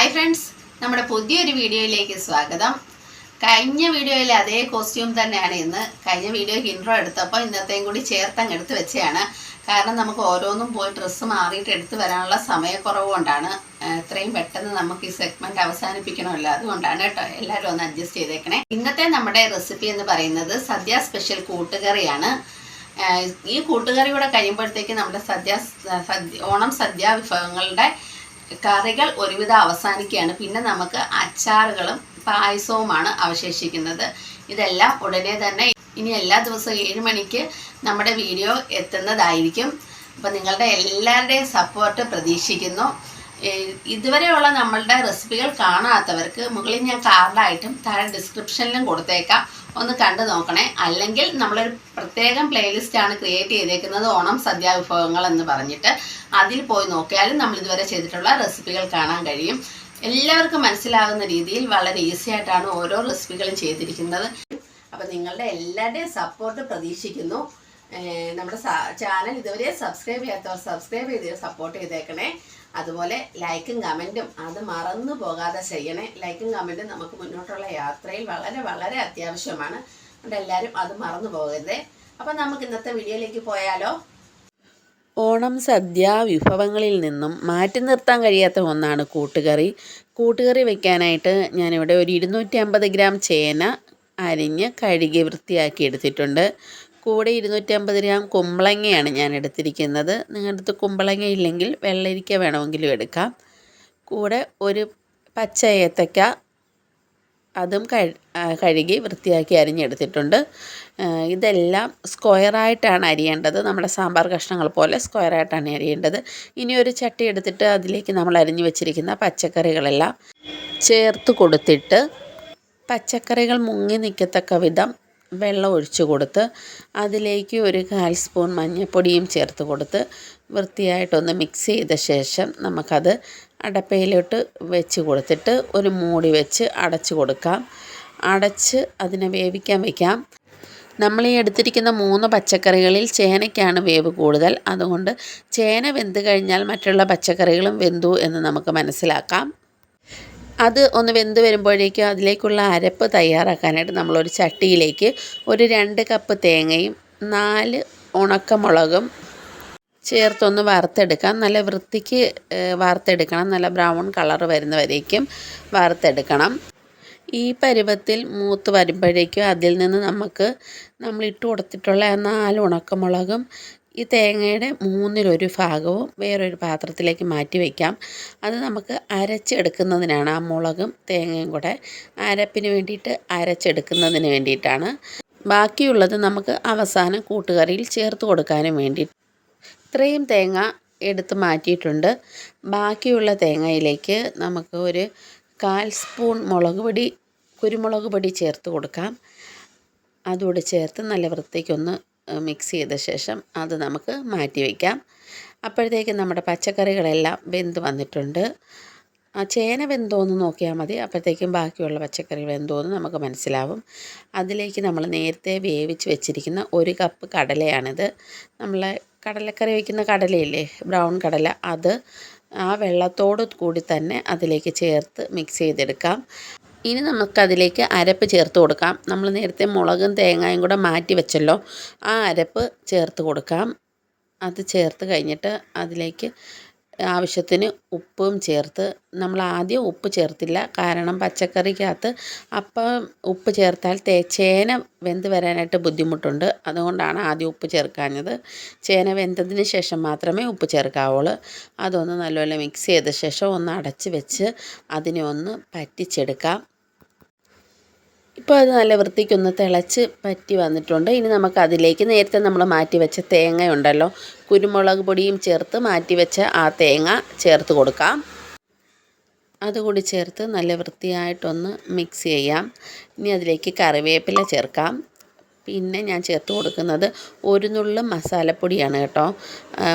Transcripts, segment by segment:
Hi friends നമ്മുടെ പുതിയൊരു വീഡിയോയിലേക്ക് സ്വാഗതം. കഴിഞ്ഞ വീഡിയോയിലെ അതേ കോസ്റ്റ്യൂം തന്നെയാണ് ഇന്ന്. കഴിഞ്ഞ വീഡിയോയ്ക്ക് ഇൻട്രോ എടുത്തപ്പോൾ ഇന്നത്തെയും കൂടി ചേർത്തങ്ങ് എടുത്ത് വെച്ചതാണ്. കാരണം നമുക്ക് ഓരോന്നും പോയി ഡ്രസ്സ് മാറിയിട്ട് എടുത്തു വരാനുള്ള സമയക്കുറവ് കൊണ്ടാണ് പെട്ടെന്ന് നമുക്ക് ഈ സെഗ്മെന്റ് അവസാനിപ്പിക്കണമല്ലോ. അതുകൊണ്ടാണ് കേട്ടോ എല്ലാവരും ഒന്ന് അഡ്ജസ്റ്റ് ചെയ്തേക്കണേ. ഇന്നത്തെ നമ്മുടെ റെസിപ്പി എന്ന് പറയുന്നത് സദ്യ സ്പെഷ്യൽ കൂട്ടുകറിയാണ്. ഈ കൂട്ടുകറി കൂടെ കഴിയുമ്പോഴത്തേക്ക് നമ്മുടെ സദ്യ ഓണം സദ്യ വിഭവങ്ങളുടെ കറികൾ ഒരുവിധം അവസാനിക്കുകയാണ്. പിന്നെ നമുക്ക് അച്ചാറുകളും പായസവുമാണ് അവശേഷിക്കുന്നത്. ഇതെല്ലാം ഉടനെ തന്നെ ഇനി എല്ലാ ദിവസവും ഏഴ് മണിക്ക് നമ്മുടെ വീഡിയോ എത്തുന്നതായിരിക്കും. അപ്പം നിങ്ങളുടെ എല്ലാവരുടെയും സപ്പോർട്ട് പ്രതീക്ഷിക്കുന്നു. ഇതുവരെയുള്ള നമ്മളുടെ റെസിപ്പികൾ കാണാത്തവർക്ക് മുകളിൽ ഞാൻ കാർഡായിട്ടും താഴെ ഡിസ്ക്രിപ്ഷനിലും കൊടുത്തേക്കാം. ഒന്ന് കണ്ടു നോക്കണേ. അല്ലെങ്കിൽ നമ്മളൊരു പ്രത്യേകം പ്ലേലിസ്റ്റ് ആണ് ക്രിയേറ്റ് ചെയ്തേക്കുന്നത് ഓണം സദ്യ വിഭവങ്ങൾ എന്ന് പറഞ്ഞിട്ട്. അതിൽ പോയി നോക്കിയാലും നമ്മൾ ഇതുവരെ ചെയ്തിട്ടുള്ള റെസിപ്പികൾ കാണാൻ കഴിയും. എല്ലാവർക്കും മനസ്സിലാകുന്ന രീതിയിൽ വളരെ ഈസി ആയിട്ടാണ് ഓരോ റെസിപ്പികളും ചെയ്തിരിക്കുന്നത്. അപ്പം നിങ്ങളുടെ എല്ലാവരുടെയും സപ്പോർട്ട് പ്രതീക്ഷിക്കുന്നു. നമ്മുടെ ചാനൽ ഇതുവരെ സബ്സ്ക്രൈബ് ചെയ്യാത്തവർ സബ്സ്ക്രൈബ് ചെയ്ത് സപ്പോർട്ട് ചെയ്തേക്കണേ. അതുപോലെ ലൈക്കും കമന്റും അത് മറന്നു പോകാതെ ചെയ്യണേ. ലൈക്കും കമന്റും നമുക്ക് മുന്നോട്ടുള്ള യാത്രയിൽ വളരെ വളരെ അത്യാവശ്യമാണ്. അതുകൊണ്ട് എല്ലാവരും അത് മറന്നു പോകരുതേ. അപ്പം നമുക്ക് ഇന്നത്തെ വീഡിയോയിലേക്ക് പോയാലോ? ഓണം സദ്യ വിഭവങ്ങളിൽ നിന്നും മാറ്റി നിർത്താൻ കഴിയാത്ത ഒന്നാണ് കൂട്ടുകറി. കൂട്ടുകറി വെക്കാനായിട്ട് ഞാനിവിടെ ഒരു ഇരുന്നൂറ്റി അമ്പത് ഗ്രാം ചേന അരിഞ്ഞ് കഴുകി വൃത്തിയാക്കി എടുത്തിട്ടുണ്ട്. കൂടെ ഇരുന്നൂറ്റി അമ്പത് ഗ്രാം കുമ്പളങ്ങയാണ് ഞാൻ എടുത്തിരിക്കുന്നത്. നിങ്ങളുടെ അടുത്ത് കുമ്പളങ്ങ ഇല്ലെങ്കിൽ വെള്ളരിക്ക വേണമെങ്കിലും എടുക്കാം. കൂടെ ഒരു പച്ച ഏത്തക്ക അതും കഴി കഴുകി വൃത്തിയാക്കി അരിഞ്ഞെടുത്തിട്ടുണ്ട്. ഇതെല്ലാം സ്ക്വയറായിട്ടാണ് അരിയേണ്ടത്. നമ്മുടെ സാമ്പാർ കഷ്ണങ്ങൾ പോലെ സ്ക്വയറായിട്ടാണ് അരിയേണ്ടത്. ഇനി ഒരു ചട്ടി എടുത്തിട്ട് അതിലേക്ക് നമ്മൾ അരിഞ്ഞു വെച്ചിരിക്കുന്ന പച്ചക്കറികളെല്ലാം ചേർത്ത് കൊടുത്തിട്ട് പച്ചക്കറികൾ മുങ്ങി നിൽക്കത്തക്ക വിധം വെള്ളം ഒഴിച്ചു കൊടുത്ത് അതിലേക്ക് ഒരു കാൽ സ്പൂൺ മഞ്ഞൾപ്പൊടിയും ചേർത്ത് കൊടുത്ത് വൃത്തിയായിട്ടൊന്ന് മിക്സ് ചെയ്ത ശേഷം നമുക്കത് അടപ്പയിലോട്ട് വെച്ച് കൊടുത്തിട്ട് ഒരു മൂടി വെച്ച് അടച്ച് കൊടുക്കാം. അടച്ച് അതിനെ വേവിക്കാൻ വയ്ക്കാം നമ്മൾ ഈ എടുത്തിരിക്കുന്ന മൂന്ന് പച്ചക്കറികളിൽ ചേനയ്ക്കാണ് വേവ് കൂടുതൽ. അതുകൊണ്ട് ചേന വെന്ത് കഴിഞ്ഞാൽ മറ്റുള്ള പച്ചക്കറികളും വെന്തു എന്ന് നമുക്ക് മനസ്സിലാക്കാം. അത് ഒന്ന് വെന്ത് വരുമ്പോഴേക്കും അതിലേക്കുള്ള അരപ്പ് തയ്യാറാക്കാനായിട്ട് നമ്മളൊരു ചട്ടിയിലേക്ക് ഒരു രണ്ട് കപ്പ് തേങ്ങയും നാല് ഉണക്കമുളകും ചേർത്തൊന്ന് വറുത്തെടുക്കാം. നല്ല വൃത്തിക്ക് വറുത്തെടുക്കണം. നല്ല ബ്രൗൺ കളർ വരുന്നവരേക്കും വറുത്തെടുക്കണം. ഈ പരുവത്തിൽ മൂത്ത് വരുമ്പോഴേക്കും അതിൽ നിന്ന് നമുക്ക് നമ്മൾ ഇട്ട് കൊടുത്തിട്ടുള്ള നാല് ഉണക്കമുളകും ഈ തേങ്ങയുടെ മൂന്നിലൊരു ഭാഗവും വേറൊരു പാത്രത്തിലേക്ക് മാറ്റി വയ്ക്കാം അത് നമുക്ക് അരച്ചെടുക്കുന്നതിനാണ്. ആ മുളകും തേങ്ങയും കൂടെ അരപ്പിന് വേണ്ടിയിട്ട് അരച്ചെടുക്കുന്നതിന് വേണ്ടിയിട്ടാണ്. ബാക്കിയുള്ളത് നമുക്ക് അവസാനം കൂട്ടുകറിയിൽ ചേർത്ത് കൊടുക്കാനും വേണ്ടി ഇത്രയും തേങ്ങ എടുത്ത് മാറ്റിയിട്ടുണ്ട്. ബാക്കിയുള്ള തേങ്ങയിലേക്ക് നമുക്ക് ഒരു കാൽ സ്പൂൺ മുളക് പൊടി കുരുമുളക് പൊടി ചേർത്ത് കൊടുക്കാം. അതുകൂടി ചേർത്ത് നല്ല വൃത്തിക്കൊന്ന് മിക്സ് ചെയ്ത ശേഷം അത് നമുക്ക് മാറ്റി വയ്ക്കാം അപ്പോഴത്തേക്കും നമ്മുടെ പച്ചക്കറികളെല്ലാം വെന്ത് വന്നിട്ടുണ്ട്. ആ ചേന വെന്തോന്ന് നോക്കിയാൽ മതി. അപ്പോഴത്തേക്കും ബാക്കിയുള്ള പച്ചക്കറി വെന്തോന്ന് നമുക്ക് മനസ്സിലാവും. അതിലേക്ക് നമ്മൾ നേരത്തെ വേവിച്ച് വെച്ചിരിക്കുന്ന ഒരു കപ്പ് കടലയാണിത്. നമ്മളെ കടലക്കറി വയ്ക്കുന്ന കടലയില്ലേ ബ്രൗൺ കടല അത് ആ വെള്ളത്തോട് കൂടി തന്നെ അതിലേക്ക് ചേർത്ത് മിക്സ് ചെയ്തെടുക്കാം. ഇനി നമുക്കതിലേക്ക് അരപ്പ് ചേർത്ത് കൊടുക്കാം. നമ്മൾ നേരത്തെ മുളകും തേങ്ങയും കൂടെ മാറ്റി വെച്ചല്ലോ. ആ അരപ്പ് ചേർത്ത് കൊടുക്കാം. അത് ചേർത്ത് കഴിഞ്ഞിട്ട് അതിലേക്ക് ആവശ്യത്തിന് ഉപ്പും ചേർത്ത്. നമ്മൾ ആദ്യം ഉപ്പ് ചേർത്തില്ല. കാരണം പച്ചക്കറിക്കകത്ത് അപ്പം ഉപ്പ് ചേർത്താൽ തേ ചേന വെന്ത് വരാനായിട്ട് ബുദ്ധിമുട്ടുണ്ട്. അതുകൊണ്ടാണ് ആദ്യം ഉപ്പ് ചേർക്കാഞ്ഞത്. ചേന വെന്തതിന് ശേഷം മാത്രമേ ഉപ്പ് ചേർക്കാവുള്ളൂ. അതൊന്ന് നല്ലപോലെ മിക്സ് ചെയ്ത ശേഷം ഒന്ന് അടച്ച് വെച്ച് അതിനെ ഒന്ന് പറ്റിച്ചെടുക്കാം. ഇപ്പോൾ അത് നല്ല വൃത്തിക്കൊന്ന് തിളച്ച് പറ്റി വന്നിട്ടുണ്ട്. ഇനി നമുക്ക് അതിലേക്ക് നേരത്തെ നമ്മൾ മാറ്റി വെച്ച തേങ്ങ ഉണ്ടല്ലോ കുരുമുളക് പൊടിയും ചേർത്ത് മാറ്റി വെച്ച ആ തേങ്ങ ചേർത്ത് കൊടുക്കാം. അതുകൂടി ചേർത്ത് നല്ല വൃത്തിയായിട്ടൊന്ന് മിക്സ് ചെയ്യാം. ഇനി അതിലേക്ക് കറിവേപ്പില ചേർക്കാം. പിന്നെ ഞാൻ ചേർത്ത് കൊടുക്കുന്നത് ഒരു നുള്ളു മസാലപ്പൊടിയാണ് കേട്ടോ.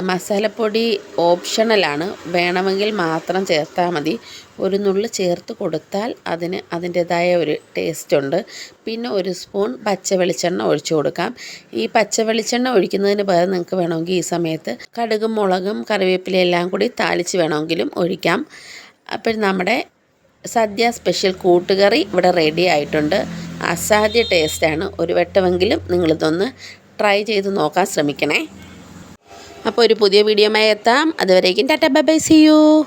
മസാലപ്പൊടി ഓപ്ഷണലാണ് വേണമെങ്കിൽ മാത്രം ചേർത്താൽ മതി. ഒരു നുള്ളു ചേർത്ത് കൊടുത്താൽ അതിന് അതിന്റേതായ ഒരു ടേസ്റ്റ് ഉണ്ട്. പിന്നെ ഒരു സ്പൂൺ പച്ച വെളിച്ചെണ്ണ ഒഴിച്ചു കൊടുക്കാം. ഈ പച്ച വെളിച്ചെണ്ണ ഒഴിക്കുന്നതിന് പകരം നിങ്ങൾക്ക് വേണമെങ്കിൽ ഈ സമയത്ത് കടുകും മുളകും കറിവേപ്പിലയും എല്ലാം കൂടി താളിച്ച് വേണമെങ്കിലും ഒഴിക്കാം. അപ്പോൾ നമ്മുടെ സദ്യ സ്പെഷ്യൽ കൂട്ടുകറി ഇവിടെ റെഡി ആയിട്ടുണ്ട്. അസാധ്യ ടേസ്റ്റാണ്. ഒരു വട്ടമെങ്കിലും നിങ്ങളിതൊന്ന് ട്രൈ ചെയ്ത് നോക്കാൻ ശ്രമിക്കണേ. അപ്പോൾ ഒരു പുതിയ വീഡിയോമായി എത്താം. അതുവരേക്കും Tata. Bye bye. See you